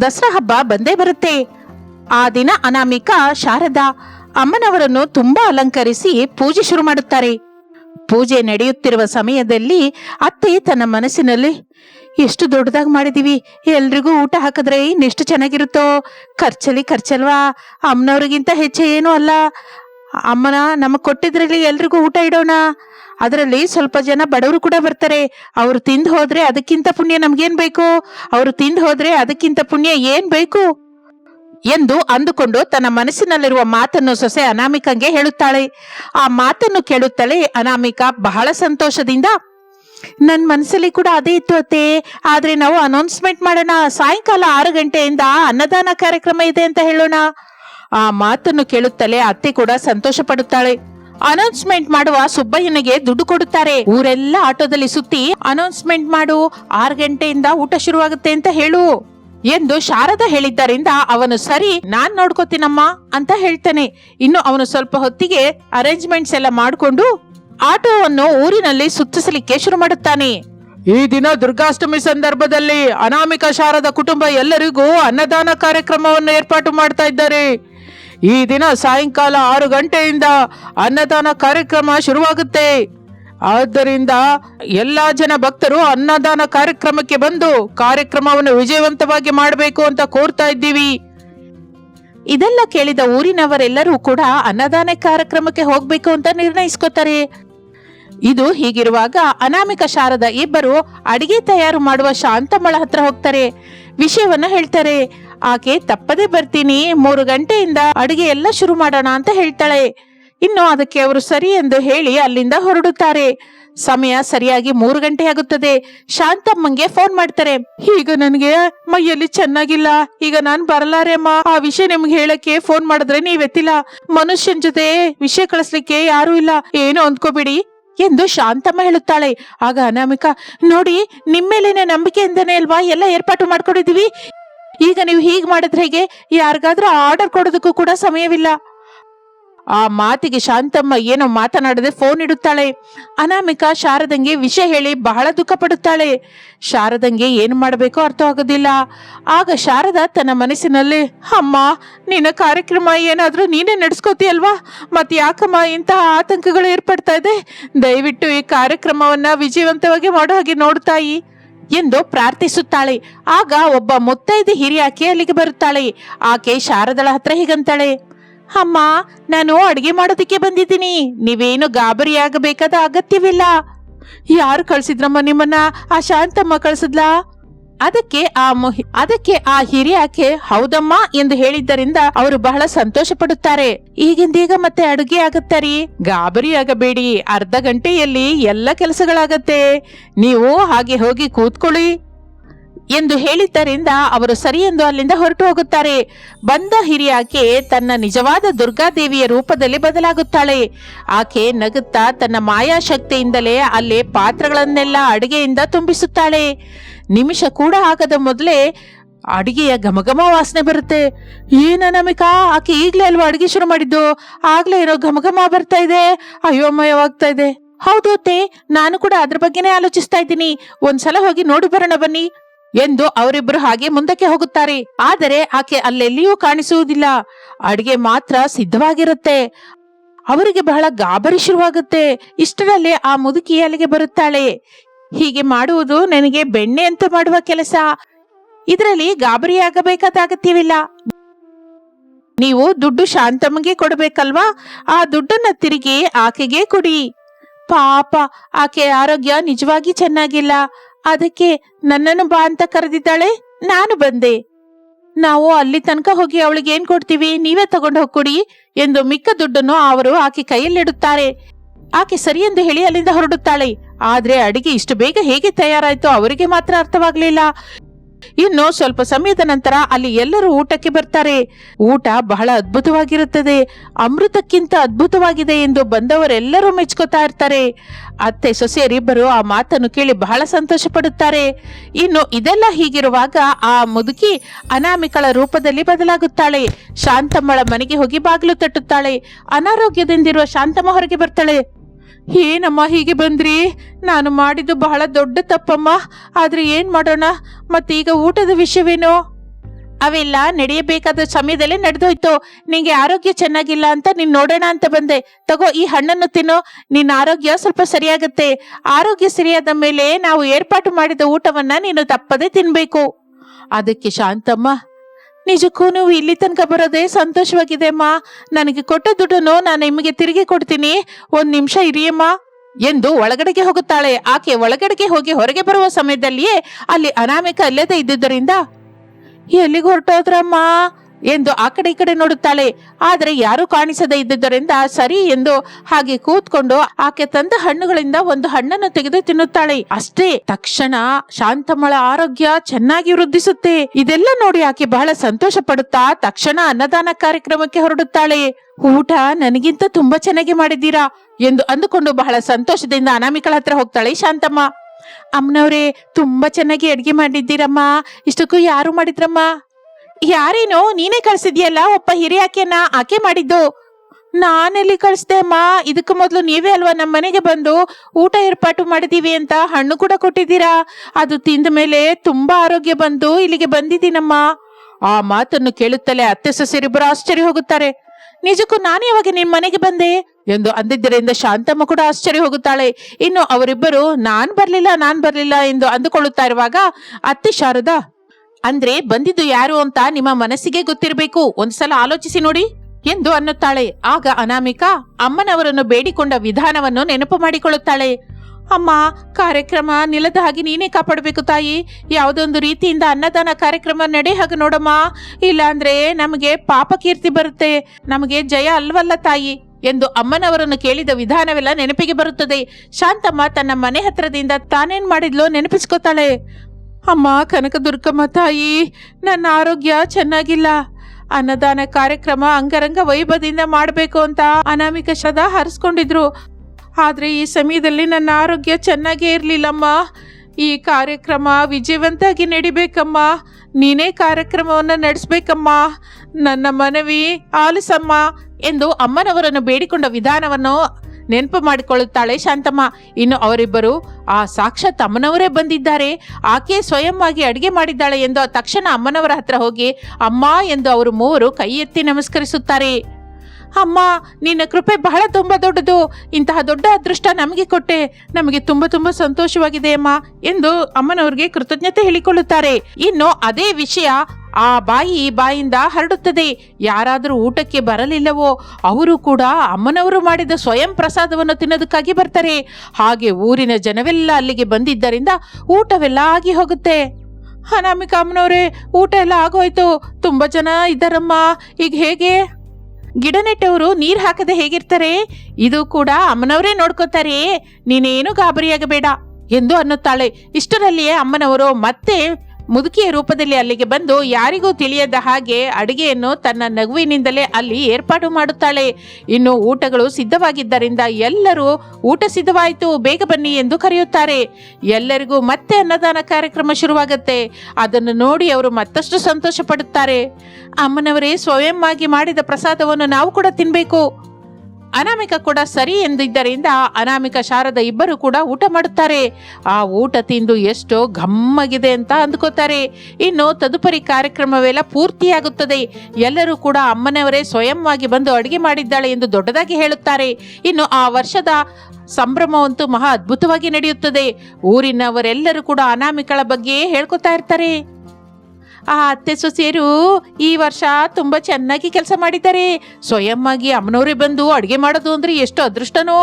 ದಸರಾ ಹಬ್ಬ ಬಂದೇ ಬರುತ್ತೆ. ಆ ದಿನ ಅನಾಮಿಕ ಶಾರದಾ ಅಮ್ಮನವರನ್ನು ತುಂಬಾ ಅಲಂಕರಿಸಿ ಪೂಜೆ ಶುರು ಮಾಡುತ್ತಾರೆ. ಪೂಜೆ ನಡೆಯುತ್ತಿರುವ ಸಮಯದಲ್ಲಿ ಅತ್ತೆ ತನ್ನ ಮನಸ್ಸಿನಲ್ಲಿ, ಎಷ್ಟು ದೊಡ್ಡದಾಗಿ ಮಾಡಿದೀವಿ, ಎಲ್ರಿಗೂ ಊಟ ಹಾಕಿದ್ರೆ ಇನ್ನೆಷ್ಟು ಚೆನ್ನಾಗಿರುತ್ತೋ ಖರ್ಚಲ್ಲಿ ಖರ್ಚಲ್ವಾ, ಅಮ್ಮನವ್ರಿಗಿಂತ ಹೆಚ್ಚು ಏನೂ ಅಲ್ಲ. ಅಮ್ಮನ ನಮಗೆ ಕೊಟ್ಟಿದ್ರಲ್ಲಿ ಎಲ್ರಿಗೂ ಊಟ ಇಡೋಣ ಅದರಲ್ಲಿ ಸ್ವಲ್ಪ ಜನ ಬಡವರು ಕೂಡ ಬರ್ತಾರೆ. ಅವರು ತಿಂದು ಹೋದ್ರೆ ಅದಕ್ಕಿಂತ ಪುಣ್ಯ ನಮ್ಗೇನ್ ಬೇಕು? ಅವರು ತಿಂದು ಹೋದ್ರೆ ಅದಕ್ಕಿಂತ ಪುಣ್ಯ ಏನ್ ಬೇಕು? ಎಂದು ಅಂದುಕೊಂಡು ತನ್ನ ಮನಸ್ಸಿನಲ್ಲಿರುವ ಮಾತನ್ನು ಸೊಸೆ ಅನಾಮಿಕಂಗೆ ಹೇಳುತ್ತಾಳೆ. ಆ ಮಾತನ್ನು ಕೇಳುತ್ತಲೇ ಅನಾಮಿಕ ಬಹಳ ಸಂತೋಷದಿಂದ, ನನ್ ಮನಸ್ಸಲ್ಲಿ ಕೂಡ ಅದೇ ಇತ್ತು ಅತ್ತೆ. ಆದ್ರೆ ನಾವು ಅನೌನ್ಸ್ಮೆಂಟ್ ಮಾಡೋಣ. ಸಾಯಂಕಾಲ ಆರು ಗಂಟೆಯಿಂದ ಅನ್ನದಾನ ಕಾರ್ಯಕ್ರಮ ಇದೆ ಅಂತ ಹೇಳೋಣ. ಆ ಮಾತನ್ನು ಕೇಳುತ್ತಲೇ ಅತ್ತೆ ಕೂಡ ಸಂತೋಷ ಪಡುತ್ತಾಳೆ ಅನೌನ್ಸ್ಮೆಂಟ್ ಮಾಡುವ ಸುಬ್ಬಯ್ಯನಿಗೆ ದುಡ್ಡು ಕೊಡುತ್ತಾರೆ. ಊರೆಲ್ಲ ಆಟೋದಲ್ಲಿ ಸುತ್ತಿ ಅನೌನ್ಸ್ಮೆಂಟ್ ಮಾಡು. ಆರು ಗಂಟೆಯಿಂದ ಊಟ ಶುರುವಾಗುತ್ತೆ ಅಂತ ಹೇಳು. ಎಂದು ಶಾರದಾ ಹೇಳಿದ್ದರಿಂದ ಅವನು, ಸರಿ, ನಾನ್ ನೋಡ್ಕೋತೀನಮ್ಮ ಅಂತ ಹೇಳ್ತಾನೆ. ಇನ್ನು ಅವನು ಸ್ವಲ್ಪ ಹೊತ್ತಿಗೆ ಅರೇಂಜ್ಮೆಂಟ್ಸ್ ಎಲ್ಲ ಮಾಡಿಕೊಂಡು ಆಟೋವನ್ನು ಊರಿನಲ್ಲಿ ಸುತ್ತಿಸಲಿಕ್ಕೆ ಶುರು ಮಾಡುತ್ತಾನೆ. ಈ ದಿನ ದುರ್ಗಾಷ್ಟಮಿ ಸಂದರ್ಭದಲ್ಲಿ ಅನಾಮಿಕ ಶಾರದ ಕುಟುಂಬ ಎಲ್ಲರಿಗೂ ಅನ್ನದಾನ ಕಾರ್ಯಕ್ರಮವನ್ನು ಏರ್ಪಾಟು ಮಾಡ್ತಾ ಇದ್ದಾರೆ. ಈ ದಿನ ಸಾಯಂಕಾಲ ಆರು ಗಂಟೆಯಿಂದ ಅನ್ನದಾನ ಕಾರ್ಯಕ್ರಮ ಶುರುವಾಗುತ್ತೆ. ಆದ್ದರಿಂದ ಎಲ್ಲಾ ಜನ ಭಕ್ತರು ಅನ್ನದಾನ ಕಾರ್ಯಕ್ರಮಕ್ಕೆ ಬಂದು ಕಾರ್ಯಕ್ರಮವನ್ನು ವಿಜಯವಂತವಾಗಿ ಮಾಡಬೇಕು ಅಂತ ಕೋರ್ತಾ ಇದ್ದೀವಿ. ಇದೆಲ್ಲ ಕೇಳಿದ ಊರಿನವರೆಲ್ಲರೂ ಕೂಡ ಅನ್ನದಾನ ಕಾರ್ಯಕ್ರಮಕ್ಕೆ ಹೋಗ್ಬೇಕು ಅಂತ ನಿರ್ಣಯಿಸ್ಕೋತಾರೆ. ಇದು ಹೀಗಿರುವಾಗ ಅನಾಮಿಕ ಶಾರದ ಇಬ್ಬರು ಅಡಿಗೆ ತಯಾರು ಮಾಡುವ ಶಾಂತಮ್ಮಳ ಹತ್ರ ಹೋಗ್ತಾರೆ. ವಿಷಯವನ್ನ ಹೇಳ್ತಾರೆ. ಆಕೆ ತಪ್ಪದೆ ಬರ್ತೀನಿ, ಮೂರು ಗಂಟೆಯಿಂದ ಅಡುಗೆ ಎಲ್ಲ ಶುರು ಮಾಡೋಣ ಅಂತ ಹೇಳ್ತಾಳೆ. ಇನ್ನು ಅದಕ್ಕೆ ಅವರು ಸರಿ ಎಂದು ಹೇಳಿ ಅಲ್ಲಿಂದ ಹೊರಡುತ್ತಾರೆ. ಸಮಯ ಸರಿಯಾಗಿ ಮೂರು ಗಂಟೆ ಆಗುತ್ತದೆ. ಶಾಂತಮ್ಮಂಗೆ ಫೋನ್ ಮಾಡ್ತಾರೆ. ಈಗ ನನಗೆ ಮೈಯಲ್ಲಿ ಚೆನ್ನಾಗಿಲ್ಲ. ಈಗ ನಾನ್ ಬರಲಾರೆ ಅಮ್ಮ. ಆ ವಿಷಯ ನಿಮ್ಗೆ ಹೇಳಕ್ಕೆ ಫೋನ್ ಮಾಡಿದ್ರೆ ನೀವ್ ಎತ್ತಿಲ್ಲ. ಮನುಷ್ಯನ್ ಜೊತೆ ವಿಷಯ ಕಳಿಸ್ಲಿಕ್ಕೆ ಯಾರೂ ಇಲ್ಲ. ಏನು ಅಂದ್ಕೋಬೇಡಿ ಎಂದು ಶಾಂತಮ್ಮ ಹೇಳುತ್ತಾಳೆ. ಆಗ ಅನಾಮಿಕಾ, ನೋಡಿ ನಿಮ್ಮೇಲೇನೆ ನಂಬಿಕೆಯಿಂದನೇ ಅಲ್ವಾ ಎಲ್ಲ ಏರ್ಪಾಟು ಮಾಡ್ಕೊಂಡಿದೀವಿ ಈಗ ನೀವು ಹೀಗೆ ಮಾಡಿದ್ರೆ ಹೇಗೆ? ಯಾರಿಗಾದ್ರೂ ಆರ್ಡರ್ ಕೊಡೋದಕ್ಕೂ ಕೂಡ ಸಮಯವಿಲ್ಲ. ಆ ಮಾತಿಗೆ ಶಾಂತಮ್ಮ ಏನೋ ಮಾತನಾಡದೆ ಫೋನ್ ಇಡುತ್ತಾಳೆ. ಅನಾಮಿಕಾ ಶಾರದಂಗೆ ವಿಷಯ ಹೇಳಿ ಬಹಳ ದುಃಖ ಪಡುತ್ತಾಳೆ ಶಾರದಂಗೆ ಏನು ಮಾಡಬೇಕೋ ಅರ್ಥವಾಗೋದಿಲ್ಲ ಆಗ ಶಾರದಾ ತನ್ನ ಮನಸ್ಸಿನಲ್ಲಿ, ಅಮ್ಮ, ನಿನ್ನ ಕಾರ್ಯಕ್ರಮ ಏನಾದರೂ ನೀನೇ ನಡೆಸ್ಕೋತೀಯಲ್ವಾ? ಮತ್ತೆ ಯಾಕಮ್ಮ ಇಂತಹ ಆತಂಕಗಳು ಏರ್ಪಡ್ತಾ ಇದೆ? ದಯವಿಟ್ಟು ಈ ಕಾರ್ಯಕ್ರಮವನ್ನ ವಿಜಯವಂತವಾಗಿ ಮಾಡೋ ಹಾಗೆ ನೋಡ್ತಾಯಿ ಎಂದು ಪ್ರಾರ್ಥಿಸುತ್ತಾಳೆ. ಆಗ ಒಬ್ಬ ಮುತ್ತೈದೆ ಹಿರಿಯಾಕೆ ಅಲ್ಲಿಗೆ ಬರುತ್ತಾಳೆ. ಆಕೆ ಶಾರದಳ ಹತ್ರ ಹೀಗಂತಾಳೆ, ಅಮ್ಮ, ನಾನು ಅಡಿಗೆ ಮಾಡೋದಕ್ಕೆ ಬಂದಿದ್ದೀನಿ. ನೀವೇನು ಗಾಬರಿಯಾಗಬೇಕಾದ ಅಗತ್ಯವಿಲ್ಲ. ಯಾರು ಕಳ್ಸಿದ್ರಮ್ಮ ನಿಮ್ಮನ್ನ? ಆ ಶಾಂತಮ್ಮ ಕಳ್ಸಿದ್ಲಾ? ಅದಕ್ಕೆ ಆ ಅದಕ್ಕೆ ಆ ಹಿರಿಯಾಕೆ, ಹೌದಮ್ಮ ಎಂದು ಹೇಳಿದ್ದರಿಂದ ಅವರು ಬಹಳ ಸಂತೋಷ ಪಡುತ್ತಾರೆ ಈಗಿಂದೀಗ ಮತ್ತೆ ಅಡುಗೆ ಆಗತ್ತರಿ? ಗಾಬರಿ ಆಗಬೇಡಿ ಅರ್ಧ ಗಂಟೆಯಲ್ಲಿ ಎಲ್ಲ ಕೆಲಸಗಳಾಗತ್ತೆ. ನೀವು ಹಾಗೆ ಹೋಗಿ ಕೂತ್ಕೊಳ್ಳಿ ಎಂದು ಹೇಳಿದ್ದರಿಂದ ಅವರು ಸರಿ ಎಂದು ಅಲ್ಲಿಂದ ಹೊರಟು ಹೋಗುತ್ತಾರೆ. ಬಂದ ಹಿರಿಯಾಕೆ ತನ್ನ ನಿಜವಾದ ದುರ್ಗಾದೇವಿಯ ರೂಪದಲ್ಲಿ ಬದಲಾಗುತ್ತಾಳೆ. ಆಕೆ ನಗುತ್ತಾ ತನ್ನ ಮಾಯಾಶಕ್ತಿಯಿಂದಲೇ ಅಲ್ಲಿ ಪಾತ್ರಗಳನ್ನೆಲ್ಲ ಅಡುಗೆಯಿಂದ ತುಂಬಿಸುತ್ತಾಳೆ. ನಿಮಿಷ ಕೂಡ ಆಗದ ಮೊದಲೇ ಅಡಿಗೆಯ ಘಮಘಮ ವಾಸನೆ ಬರುತ್ತೆ. ಏನ ನಮಿಕಾ? ಆಕೆ ಈಗಲೇ ಅಲ್ವಾ ಅಡಿಗೆ ಶುರು ಮಾಡಿದ್ದು? ಆಗ್ಲೇ ಏನೋ ಘಮಘಮ ಬರ್ತಾ ಇದೆ. ಅಯೋಮಯವಾಗ್ತಾ ಇದೆ? ಹೌದು ಅತ್ತೆ, ನಾನು ಕೂಡ ಅದ್ರ ಬಗ್ಗೆನೇ ಆಲೋಚಿಸ್ತಾ ಇದ್ದೀನಿ. ಒಂದ್ಸಲ ಹೋಗಿ ನೋಡಿ ಬರೋಣ ಬನ್ನಿ ಎಂದು ಅವರಿಬ್ಬರು ಹಾಗೆ ಮುಂದಕ್ಕೆ ಹೋಗುತ್ತಾರೆ. ಆದರೆ ಆಕೆ ಅಲ್ಲೆಲ್ಲಿಯೂ ಕಾಣಿಸುವುದಿಲ್ಲ. ಅಡಿಗೆ ಮಾತ್ರ ಸಿದ್ಧವಾಗಿರುತ್ತೆ. ಅವರಿಗೆ ಬಹಳ ಗಾಬರಿ ಶುರುವಾಗುತ್ತೆ. ಇಷ್ಟರಲ್ಲೇ ಆ ಮುದುಕಿ ಅಲ್ಲಿಗೆ ಬರುತ್ತಾಳೆ. ಹೀಗೆ ಮಾಡುವುದು ನನಗೆ ಬೆಣ್ಣೆ ಅಂತ ಮಾಡುವ ಕೆಲಸ. ಇದರಲ್ಲಿ ಗಾಬರಿಯಾಗಬೇಕಾದ ಅಗತ್ಯವಿಲ್ಲ ನೀವು ದುಡ್ಡು ಶಾಂತಮ್ಮಗೆ ಕೊಡಬೇಕಲ್ವಾ? ಆ ದುಡ್ಡನ್ನ ತಿರುಗಿ ಆಕೆಗೆ ಕೊಡಿ. ಪಾಪ, ಆಕೆ ಆರೋಗ್ಯ ನಿಜವಾಗಿ ಚೆನ್ನಾಗಿಲ್ಲ. ಅದಕ್ಕೆ ನನ್ನನ್ನು ಬಾ ಅಂತ ಕರೆದಿದ್ದಾಳೆ? ನಾನು ಬಂದೆ. ನಾವು ಅಲ್ಲಿ ತನಕ ಹೋಗಿ ಅವಳಿಗೆ ಏನ್ ಕೊಡ್ತೀವಿ? ನೀವೇ ತಗೊಂಡು ಹೋಗ್ಕೊಡಿ ಎಂದು ಮಿಕ್ಕ ದುಡ್ಡನ್ನು ಅವರು ಆಕೆ ಕೈಯಲ್ಲಿಡುತ್ತಾರೆ. ಆಕೆ ಸರಿ ಎಂದು ಹೇಳಿ ಅಲ್ಲಿಂದ ಹೊರಡುತ್ತಾಳೆ. ಆದ್ರೆ ಅಡಿಗೆ ಇಷ್ಟು ಬೇಗ ಹೇಗೆ ತಯಾರಾಯ್ತು ಅವರಿಗೆ ಮಾತ್ರ ಅರ್ಥವಾಗಲಿಲ್ಲ. ಇನ್ನು ಸ್ವಲ್ಪ ಸಮಯದ ನಂತರ ಅಲ್ಲಿ ಎಲ್ಲರೂ ಊಟಕ್ಕೆ ಬರ್ತಾರೆ. ಊಟ ಬಹಳ ಅದ್ಭುತವಾಗಿರುತ್ತದೆ. ಅಮೃತಕ್ಕಿಂತ ಅದ್ಭುತವಾಗಿದೆ ಎಂದು ಬಂದವರೆಲ್ಲರೂ ಮೆಚ್ಕೋತಾ ಇರ್ತಾರೆ. ಅತ್ತೆ ಸೊಸೆಯರಿಬ್ಬರು ಆ ಮಾತನ್ನು ಕೇಳಿ ಬಹಳ ಸಂತೋಷ ಪಡುತ್ತಾರೆ ಇನ್ನು ಇದೆಲ್ಲ ಹೀಗಿರುವಾಗ ಆ ಮುದುಕಿ ಅನಾಮಿಕಳ ರೂಪದಲ್ಲಿ ಬದಲಾಗುತ್ತಾಳೆ. ಶಾಂತಮ್ಮಳ ಮನೆಗೆ ಹೋಗಿ ಬಾಗಿಲು ತಟ್ಟುತ್ತಾಳೆ. ಅನಾರೋಗ್ಯದಿಂದಿರುವ ಶಾಂತಮ್ಮ ಹೊರಗೆ ಬರ್ತಾಳೆ. ಏನಮ್ಮ ಹೀಗೆ ಬಂದ್ರಿ? ನಾನು ಮಾಡಿದ್ದು ಬಹಳ ದೊಡ್ಡ ತಪ್ಪಮ್ಮ. ಆದ್ರೆ ಏನ್ ಮಾಡೋಣ? ಮತ್ತೀಗ ಊಟದ ವಿಷಯವೇನು? ಅವೆಲ್ಲ ನಡೆಯಬೇಕಾದ ಸಮಯದಲ್ಲೇ ನಡೆದೋಯ್ತು. ನಿಂಗೆ ಆರೋಗ್ಯ ಚೆನ್ನಾಗಿಲ್ಲ ಅಂತ ನೀನ್ ನೋಡೋಣ ಅಂತ ಬಂದೆ. ತಗೋ ಈ ಹಣ್ಣನ್ನು ತಿನ್ನು. ನಿನ್ನ ಆರೋಗ್ಯ ಸ್ವಲ್ಪ ಸರಿಯಾಗತ್ತೆ. ಆರೋಗ್ಯ ಸರಿಯಾದ ಮೇಲೆ ನಾವು ಏರ್ಪಾಟು ಮಾಡಿದ ಊಟವನ್ನ ನೀನು ತಪ್ಪದೇ ತಿನ್ಬೇಕು. ಅದಕ್ಕೆ ಶಾಂತಮ್ಮ ನಿಜಕ್ಕೂ ನೀವು ಇಲ್ಲಿ ತನಕ ಬರೋದೇ ಸಂತೋಷವಾಗಿದೆ, ಅಮ್ಮ. ನನಗೆ ಕೊಟ್ಟ ದುಡ್ಡನ್ನು ನಾನು ನಿಮಗೆ ತಿರುಗಿ ಕೊಡ್ತೀನಿ. ಒಂದು ನಿಮಿಷ ಇರಿಯಮ್ಮ ಎಂದು ಒಳಗಡೆಗೆ ಹೋಗುತ್ತಾಳೆ. ಆಕೆ ಒಳಗಡೆಗೆ ಹೋಗಿ ಹೊರಗೆ ಬರುವ ಸಮಯದಲ್ಲಿಯೇ ಅಲ್ಲಿ ಅನಾಮಿಕ ಅಲ್ಲದೆ ಇದ್ದುದರಿಂದ, ಎಲ್ಲಿಗೆ ಹೊರಟೋದ್ರಮ್ಮ? ಎಂದು ಆ ಕಡೆ ಈ ಕಡೆ ನೋಡುತ್ತಾಳೆ. ಆದರೆ ಯಾರೂ ಕಾಣಿಸದೇ ಇದ್ದುದರಿಂದ ಸರಿ ಎಂದು ಹಾಗೆ ಕೂತ್ಕೊಂಡು ಆಕೆ ತಂದ ಹಣ್ಣುಗಳಿಂದ ಒಂದು ಹಣ್ಣನ್ನು ತೆಗೆದು ತಿನ್ನುತ್ತಾಳೆ. ಅಷ್ಟೇ, ತಕ್ಷಣ ಶಾಂತಮ್ಮಳ ಆರೋಗ್ಯ ಚೆನ್ನಾಗಿ ವೃದ್ಧಿಸುತ್ತೆ. ಇದೆಲ್ಲ ನೋಡಿ ಆಕೆ ಬಹಳ ಸಂತೋಷ ಪಡುತ್ತಾ ತಕ್ಷಣ ಅನ್ನದಾನ ಕಾರ್ಯಕ್ರಮಕ್ಕೆ ಹೊರಡುತ್ತಾಳೆ. ಊಟ ನನಗಿಂತ ತುಂಬಾ ಚೆನ್ನಾಗಿ ಮಾಡಿದ್ದೀರಾ? ಎಂದು ಅಂದುಕೊಂಡು ಬಹಳ ಸಂತೋಷದಿಂದ ಅನಾಮಿಕಳ ಹತ್ರ ಹೋಗ್ತಾಳೆ ಶಾಂತಮ್ಮ. ಅಮ್ಮನವ್ರೆ, ತುಂಬಾ ಚೆನ್ನಾಗಿ ಅಡ್ಗೆ ಮಾಡಿದ್ದೀರಮ್ಮ. ಇಷ್ಟಕ್ಕೂ ಯಾರು ಮಾಡಿದ್ರಮ್ಮ? ಯಾರೇನೋ ನೀನೇ ಕಳ್ಸಿದ್ಯಲ್ಲ, ಒಬ್ಬ ಹಿರಿಯಾಕೆನ ಆಕೆ ಮಾಡಿದ್ದು. ನಾನೆಲ್ಲಿ ಕಳಿಸ್ದೆ ಅಮ್ಮ? ಇದಕ್ಕೆ ಮೊದಲು ನೀವೇ ಅಲ್ವಾ ನಮ್ಮ ಮನೆಗೆ ಬಂದು ಊಟ ಏರ್ಪಾಟು ಮಾಡಿದೀವಿ ಅಂತ ಹಣ್ಣು ಕೂಡ ಕೊಟ್ಟಿದ್ದೀರಾ? ಅದು ತಿಂದ ಮೇಲೆ ತುಂಬಾ ಆರೋಗ್ಯ ಬಂದು ಇಲ್ಲಿಗೆ ಬಂದಿದ್ದೀನಮ್ಮ. ಆ ಮಾತನ್ನು ಕೇಳುತ್ತಲೇ ಅತ್ತೆ ಸೊಸೆರಿಬ್ಬರು ಆಶ್ಚರ್ಯ ಹೋಗುತ್ತಾರೆ. ನಿಜಕ್ಕೂ ನಾನು ಯಾವಾಗ ನಿಮ್ಮ ಮನೆಗೆ ಬಂದೆ? ಎಂದು ಅಂದಿದ್ದರಿಂದ ಶಾಂತಮ್ಮ ಕೂಡ ಆಶ್ಚರ್ಯ ಹೋಗುತ್ತಾಳೆ. ಇನ್ನು ಅವರಿಬ್ಬರು, ನಾನ್ ಬರ್ಲಿಲ್ಲ ನಾನ್ ಬರ್ಲಿಲ್ಲ ಎಂದು ಅಂದುಕೊಳ್ಳುತ್ತಾ ಇರುವಾಗ ಅತ್ತೆ ಶಾರದಾ ಅಂದ್ರೆ ಬಂದಿದ್ದು ಯಾರು ಅಂತ ನಿಮ್ಮ ಮನಸ್ಸಿಗೆ ಗೊತ್ತಿರಬೇಕು. ಒಂದ್ಸಲ ಆಲೋಚಿಸಿ ನೋಡಿ. ಎಂದು ಅನ್ನುತ್ತಾಳೆ. ಆಗ ಅನಾಮಿಕಾ ಅಮ್ಮನವರನ್ನು ಬೇಡಿಕೊಂಡ ವಿಧಾನವನ್ನು ನೆನಪು ಮಾಡಿಕೊಳ್ಳುತ್ತಾಳೆ. ಅಮ್ಮ, ಕಾರ್ಯಕ್ರಮ ನಿಲ್ಲದ ಹಾಗೆ ನೀನೇ ಕಾಪಾಡಬೇಕು ತಾಯಿ. ಯಾವುದೊಂದು ರೀತಿಯಿಂದ ಅನ್ನದಾನ ಕಾರ್ಯಕ್ರಮ ನಡೆ ಹಾಗೆ ನೋಡಮ್ಮ. ಇಲ್ಲಾಂದ್ರೆ ನಮಗೆ ಪಾಪ ಕೀರ್ತಿ ಬರುತ್ತೆ. ನಮಗೆ ಜಯ ಅಲ್ವಲ್ಲ ತಾಯಿ ಎಂದು ಅಮ್ಮನವರನ್ನು ಕೇಳಿದ ವಿಧಾನವೆಲ್ಲ ನೆನಪಿಗೆ ಬರುತ್ತದೆ. ಶಾಂತಮ್ಮ ತನ್ನ ಮನೆ ಹತ್ರದಿಂದ ತಾನೇನ್ ಮಾಡಿದ್ಲೋ ನೆನಪಿಸ್ಕೋತಾಳೆ. ಅಮ್ಮ, ಕನಕದುರ್ಗಮ್ಮ ತಾಯಿ, ನನ್ನ ಆರೋಗ್ಯ ಚೆನ್ನಾಗಿಲ್ಲ. ಅನ್ನದಾನ ಕಾರ್ಯಕ್ರಮ ಅಂಗರಂಗ ವೈಭವದಿಂದ ಮಾಡಬೇಕು ಅಂತ ಅನಾಮಿಕ ಶ್ರದ ಹರಿಸ್ಕೊಂಡಿದ್ರು. ಆದರೆ ಈ ಸಮಯದಲ್ಲಿ ನನ್ನ ಆರೋಗ್ಯ ಚೆನ್ನಾಗೇ ಇರಲಿಲ್ಲಮ್ಮ. ಈ ಕಾರ್ಯಕ್ರಮ ವಿಜಯವಂತಾಗಿ ನಡಿಬೇಕಮ್ಮ. ನೀನೇ ಕಾರ್ಯಕ್ರಮವನ್ನು ನಡೆಸ್ಬೇಕಮ್ಮ. ನನ್ನ ಮನವಿ ಆಲಿಸಮ್ಮ ಎಂದು ಅಮ್ಮನವರನ್ನು ಬೇಡಿಕೊಂಡ ವಿಧಾನವನ್ನು ನೆನಪು ಮಾಡಿಕೊಳ್ಳುತ್ತಾಳೆ ಶಾಂತಮ್ಮ. ಇನ್ನು ಅವರಿಬ್ಬರು, ಆ ಸಾಕ್ಷಾತ್ ಅಮ್ಮನವರೇ ಬಂದಿದ್ದಾರೆ. ಆಕೆ ಸ್ವಯಂವಾಗಿ ಅಡುಗೆ ಮಾಡಿದ್ದಾಳೆ ಎಂದು ತಕ್ಷಣ ಅಮ್ಮನವರ ಹತ್ರ ಹೋಗಿ, ಅಮ್ಮ ಎಂದು ಅವರು ಮೂವರು ಕೈ ಎತ್ತಿ ನಮಸ್ಕರಿಸುತ್ತಾರೆ. ಅಮ್ಮ, ನಿನ್ನ ಕೃಪೆ ಬಹಳ ತುಂಬ ದೊಡ್ಡದು. ಇಂತಹ ದೊಡ್ಡ ಅದೃಷ್ಟ ನಮಗೆ ಕೊಟ್ಟೆ. ನಮಗೆ ತುಂಬ ತುಂಬ ಸಂತೋಷವಾಗಿದೆ ಅಮ್ಮ ಎಂದು ಅಮ್ಮನವ್ರಿಗೆ ಕೃತಜ್ಞತೆ ಹೇಳಿಕೊಳ್ಳುತ್ತಾರೆ. ಇನ್ನು ಅದೇ ವಿಷಯ ಆ ಬಾಯಿ ಬಾಯಿಂದ ಹರಡುತ್ತದೆ. ಯಾರಾದರೂ ಊಟಕ್ಕೆ ಬರಲಿಲ್ಲವೋ, ಅವರು ಕೂಡ ಅಮ್ಮನವರು ಮಾಡಿದ ಸ್ವಯಂ ಪ್ರಸಾದವನ್ನು ತಿನ್ನೋದಕ್ಕಾಗಿ ಬರ್ತಾರೆ. ಹಾಗೆ ಊರಿನ ಜನವೆಲ್ಲ ಅಲ್ಲಿಗೆ ಬಂದಿದ್ದರಿಂದ ಊಟವೆಲ್ಲ ಆಗಿ ಹೋಗುತ್ತೆ. ಅನಾಮಿಕ ಅಮ್ಮನವರೇ, ಊಟ ಎಲ್ಲ ಆಗೋಯ್ತು. ತುಂಬ ಜನ ಇದ್ದಾರಮ್ಮ. ಈಗ ಹೇಗೆ? ಗಿಡ ನೆಟ್ಟವರು ನೀರು ಹಾಕದೆ ಹೇಗಿರ್ತಾರೆ? ಇದು ಕೂಡ ಅಮ್ಮನವರೇ ನೋಡ್ಕೋತಾರೆ ನೀನೇನು ಗಾಬರಿಯಾಗಬೇಡ ಎಂದು ಅನ್ನುತ್ತಾಳೆ. ಇಷ್ಟರಲ್ಲಿಯೇ ಅಮ್ಮನವರು ಮತ್ತೆ ಮುದುಕಿಯ ರೂಪದಲ್ಲಿ ಅಲ್ಲಿಗೆ ಬಂದು ಯಾರಿಗೂ ತಿಳಿಯದ ಹಾಗೆ ಅಡುಗೆಯನ್ನು ತನ್ನ ನಗುವಿನಿಂದಲೇ ಅಲ್ಲಿ ಏರ್ಪಾಡು ಮಾಡುತ್ತಾಳೆ. ಇನ್ನು ಊಟಗಳು ಸಿದ್ಧವಾಗಿದ್ದರಿಂದ ಎಲ್ಲರೂ ಊಟ ಸಿದ್ಧವಾಯಿತು, ಬೇಗ ಬನ್ನಿ ಎಂದು ಕರೆಯುತ್ತಾರೆ. ಎಲ್ಲರಿಗೂ ಮತ್ತೆ ಅನ್ನದಾನ ಕಾರ್ಯಕ್ರಮ ಶುರುವಾಗುತ್ತೆ. ಅದನ್ನು ನೋಡಿ ಅವರು ಮತ್ತಷ್ಟು ಸಂತೋಷ ಪಡುತ್ತಾರೆ ಅಮ್ಮನವರೇ ಸ್ವಯಂ ಮಾಡಿದ ಪ್ರಸಾದವನ್ನು ನಾವು ಕೂಡ ತಿನ್ಬೇಕು. ಅನಾಮಿಕ ಕೂಡ ಸರಿ ಎಂದಿದ್ದರಿಂದ ಅನಾಮಿಕ ಶಾರದ ಇಬ್ಬರು ಕೂಡ ಊಟ ಮಾಡುತ್ತಾರೆ. ಆ ಊಟ ತಿಂದು ಎಷ್ಟೋ ಗಮ್ಮಗಿದೆ ಅಂತ ಅಂದ್ಕೋತಾರೆ ಇನ್ನು ತದುಪರಿ ಕಾರ್ಯಕ್ರಮವೆಲ್ಲ ಪೂರ್ತಿಯಾಗುತ್ತದೆ. ಎಲ್ಲರೂ ಕೂಡ ಅಮ್ಮನವರೇ ಸ್ವಯಂವಾಗಿ ಬಂದು ಅಡುಗೆ ಮಾಡಿದ್ದಾಳೆ ಎಂದು ದೊಡ್ಡದಾಗಿ ಹೇಳುತ್ತಾರೆ. ಇನ್ನು ಆ ವರ್ಷದ ಸಂಭ್ರಮವಂತೂ ಮಹಾ ಅದ್ಭುತವಾಗಿ ನಡೆಯುತ್ತದೆ. ಊರಿನವರೆಲ್ಲರೂ ಕೂಡ ಅನಾಮಿಕಳ ಬಗ್ಗೆಯೇ ಹೇಳ್ಕೊತಾ ಇರ್ತಾರೆ. ಆ ಅತ್ತೆ ಸೊಸೆಯರು ಈ ವರ್ಷ ತುಂಬಾ ಚೆನ್ನಾಗಿ ಕೆಲಸ ಮಾಡಿದ್ದಾರೆ. ಸ್ವಯಂ ಆಗಿ ಅಮ್ಮನವರೇ ಬಂದು ಅಡುಗೆ ಮಾಡೋದು ಅಂದ್ರೆ ಎಷ್ಟು ಅದೃಷ್ಟನೋ.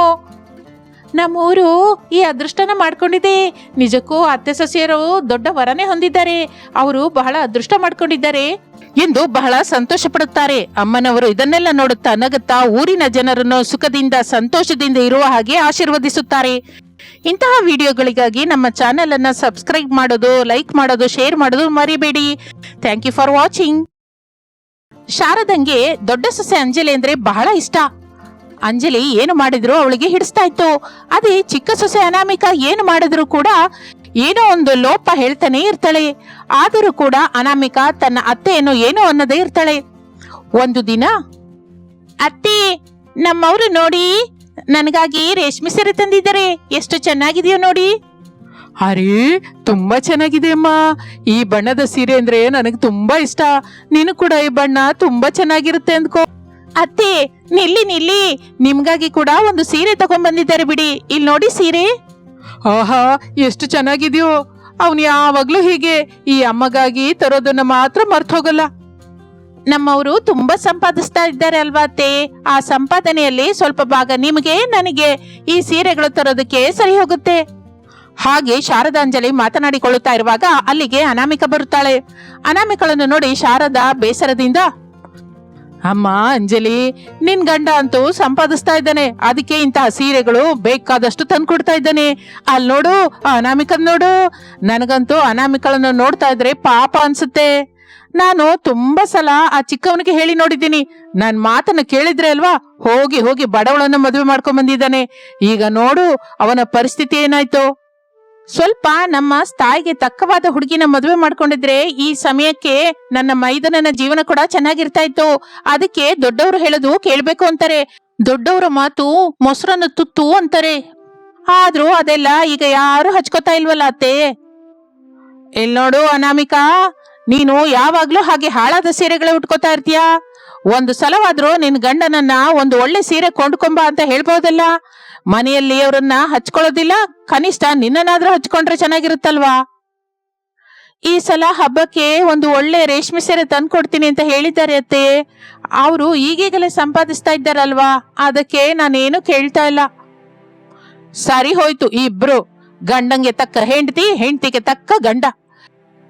ನಮ್ಮೂರು ಈ ಅದೃಷ್ಟನ ಮಾಡ್ಕೊಂಡಿದೆ. ನಿಜಕ್ಕೂ ಅತ್ತೆ ಸೊಸೆಯರು ದೊಡ್ಡ ವರನೇ ಹೊಂದಿದ್ದಾರೆ. ಅವರು ಬಹಳ ಅದೃಷ್ಟ ಮಾಡ್ಕೊಂಡಿದ್ದಾರೆ. ಎಂದು ಬಹಳ ಸಂತೋಷ ಪಡುತ್ತಾರೆ. ಅಮ್ಮನವರು ಇದನ್ನೆಲ್ಲ ನೋಡುತ್ತಾ ನಗುತ್ತಾ ಊರಿನ ಜನರನ್ನು ಸುಖದಿಂದ, ಸಂತೋಷದಿಂದ ಇರುವ ಹಾಗೆ ಆಶೀರ್ವದಿಸುತ್ತಾರೆ. ಇಂತಹ ವಿಡಿಯೋಗಳಿಗಾಗಿ ನಮ್ಮ ಚಾನೆಲ್ ಅನ್ನ ಸಬ್ಸ್ಕ್ರೈಬ್ ಮಾಡೋದು, ಲೈಕ್ ಮಾಡೋದು, ಶೇರ್ ಮಾಡೋದು ಮರಿಬೇಡಿ. Thank you for watching. ಶಾರದಂಗೆ ದೊಡ್ಡ ಸೊಸೆ ಅಂಜಲಿ ಅಂದ್ರೆ ಬಹಳ ಇಷ್ಟ. ಅಂಜಲಿ ಏನು ಮಾಡಿದ್ರು ಅವಳಿಗೆ ಹಿಡಿಸ್ತಾ ಇತ್ತು. ಅದೇ ಚಿಕ್ಕ ಸೊಸೆ ಅನಾಮಿಕ ಏನು ಮಾಡಿದ್ರು ಕೂಡ ಏನೋ ಒಂದು ಲೋಪ ಹೇಳ್ತಾನೆ ಇರ್ತಾಳೆ. ಆದರೂ ಕೂಡ ಅನಾಮಿಕ ತನ್ನ ಅತ್ತೆಯನ್ನು ಏನೋ ಅನ್ನದೇ ಇರ್ತಾಳೆ. ಒಂದು ದಿನ, ಅತ್ತೆ, ನಮ್ಮವರು ನೋಡಿ ನನಗಾಗಿ ರೇಷ್ಮೆ ಸೀರೆ ತಂದಿದ್ದಾರೆ. ಎಷ್ಟು ಚೆನ್ನಾಗಿದೆಯೋ ನೋಡಿ. ಅರೇ, ತುಂಬಾ ಚೆನ್ನಾಗಿದೆ ಅಮ್ಮ. ಈ ಬಣ್ಣದ ಸೀರೆ ಅಂದ್ರೆ ನನಗೆ ತುಂಬಾ ಇಷ್ಟ. ನೀನು ಕೂಡ ಈ ಬಣ್ಣ ತುಂಬಾ ಚೆನ್ನಾಗಿರುತ್ತೆ ಅಂದ್ಕೋ. ಅತ್ತೆ ನಿಲ್ಲಿ ನಿಲ್ಲಿ. ನಿಮ್ಗಾಗಿ ಕೂಡ ಒಂದು ಸೀರೆ ತಗೊಂಡ್ಬಂದಿದ್ದಾರೆ ಬಿಡಿ. ಇಲ್ಲಿ ನೋಡಿ ಸೀರೆ. ಆಹಾ ಎಷ್ಟು ಚೆನ್ನಾಗಿದ್ಯೋ. ಅವನು ಯಾವಾಗ್ಲೂ ಹೀಗೆ. ಈ ಅಮ್ಮಗಾಗಿ ತರೋದನ್ನ ಮಾತ್ರ ಮರ್ತೋಗಲ್ಲ ನಮ್ಮವರು ತುಂಬಾ ಸಂಪಾದಿಸ್ತಾ ಇದ್ದಾರೆ ಅಲ್ವಾ ಅತ್ತೆ? ಆ ಸಂಪಾದನೆಯಲ್ಲಿ ಸ್ವಲ್ಪ ಭಾಗ ನಿಮಗೆ ನನಗೆ. ಈ ಸೀರೆಗಳು ತರೋದಕ್ಕೆ ಸರಿ ಹೋಗುತ್ತೆ. ಹಾಗೆ ಶಾರದಾಂಜಲಿ ಮಾತನಾಡಿಕೊಳ್ಳುತ್ತಾ ಇರುವಾಗ ಅಲ್ಲಿಗೆ ಅನಾಮಿಕ ಬರುತ್ತಾಳೆ. ಅನಾಮಿಕಳನ್ನು ನೋಡಿ ಶಾರದಾ ಬೇಸರದಿಂದ ಅಮ್ಮ, ಅಂಜಲಿ, ನಿನ್ ಗಂಡ ಅಂತೂ ಸಂಪಾದಿಸ್ತಾ ಇದ್ದಾನೆ. ಅದಕ್ಕೆ ಇಂತಹ ಸೀರೆಗಳು ಬೇಕಾದಷ್ಟು ತಂದ್ಕೊಡ್ತಾ ಇದ್ದಾನೆ. ಅಲ್ಲಿ ನೋಡು, ಅನಾಮಿಕನ್ ನೋಡು. ನನಗಂತೂ ಅನಾಮಿಕಳನ್ನು ನೋಡ್ತಾ ಇದ್ರೆ ಪಾಪ ಅನ್ಸುತ್ತೆ. ನಾನು ತುಂಬಾ ಸಲ ಆ ಚಿಕ್ಕವನಿಗೆ ಹೇಳಿ ನೋಡಿದ್ದೀನಿ. ನನ್ ಮಾತನ್ನ ಕೇಳಿದ್ರೆ ಅಲ್ವಾ? ಹೋಗಿ ಹೋಗಿ ಬಡವಳನ್ನ ಮದುವೆ ಮಾಡ್ಕೊಂಡ್ ಬಂದಿದ್ದಾನೆ. ಈಗ ನೋಡು ಅವನ ಪರಿಸ್ಥಿತಿ ಏನಾಯ್ತು. ಸ್ವಲ್ಪ ನಮ್ಮ ತಾಯಿಗೆ ತಕ್ಕವಾದ ಹುಡುಗಿನ ಮದುವೆ ಮಾಡ್ಕೊಂಡಿದ್ರೆ ಈ ಸಮಯಕ್ಕೆ ನನ್ನ ಮೈದನನ ಜೀವನ ಕೂಡ ಚೆನ್ನಾಗಿರ್ತಾ ಇತ್ತು ಅದಕ್ಕೆ ದೊಡ್ಡವರು ಹೇಳೋದು ಕೇಳಬೇಕು ಅಂತಾರೆ. ದೊಡ್ಡವರ ಮಾತು ಮೊಸರನ್ನು ತುತ್ತು ಅಂತಾರೆ. ಆದ್ರೂ ಅದೆಲ್ಲ ಈಗ ಯಾರು ಹಚ್ಕೋತಾ ಇಲ್ವಲ್ಲ ಅತ್ತೆ? ಇಲ್ ನೋಡು ಅನಾಮಿಕಾ, ನೀನು ಯಾವಾಗ್ಲೂ ಹಾಗೆ ಹಾಳಾದ ಸೀರೆಗಳೇ ಉಟ್ಕೋತಾ ಇರ್ತೀಯ? ಒಂದು ಸಲವಾದ್ರೂ ನಿನ್ ಗಂಡನನ್ನ ಒಂದು ಒಳ್ಳೆ ಸೀರೆ ಕೊಂಡ್ಕೊಂಬ ಅಂತ ಹೇಳ್ಬೋದಲ್ಲ? ಮನೆಯಲ್ಲಿ ಅವರನ್ನ ಹಚ್ಕೊಳ್ಳೋದಿಲ್ಲ, ಕನಿಷ್ಠ ನಿನ್ನನಾದ್ರೂ ಹಚ್ಕೊಂಡ್ರೆ ಚೆನ್ನಾಗಿರುತ್ತಲ್ವಾ? ಈ ಸಲ ಹಬ್ಬಕ್ಕೆ ಒಂದು ಒಳ್ಳೆ ರೇಷ್ಮೆ ಸೀರೆ ತಂದ್ಕೊಡ್ತೀನಿ ಅಂತ ಹೇಳಿದ್ದಾರೆ ಅತ್ತೆ. ಅವರು ಈಗೀಗಲೇ ಸಂಪಾದಿಸ್ತಾ ಇದ್ದಾರಲ್ವಾ? ಅದಕ್ಕೆ ನಾನೇನು ಕೇಳ್ತಾ ಇಲ್ಲ. ಸರಿ ಹೋಯ್ತು, ಇಬ್ರು. ಗಂಡಂಗೆ ತಕ್ಕ ಹೆಂಡತಿ, ಹೆಂಡತಿಗೆ ತಕ್ಕ ಗಂಡ.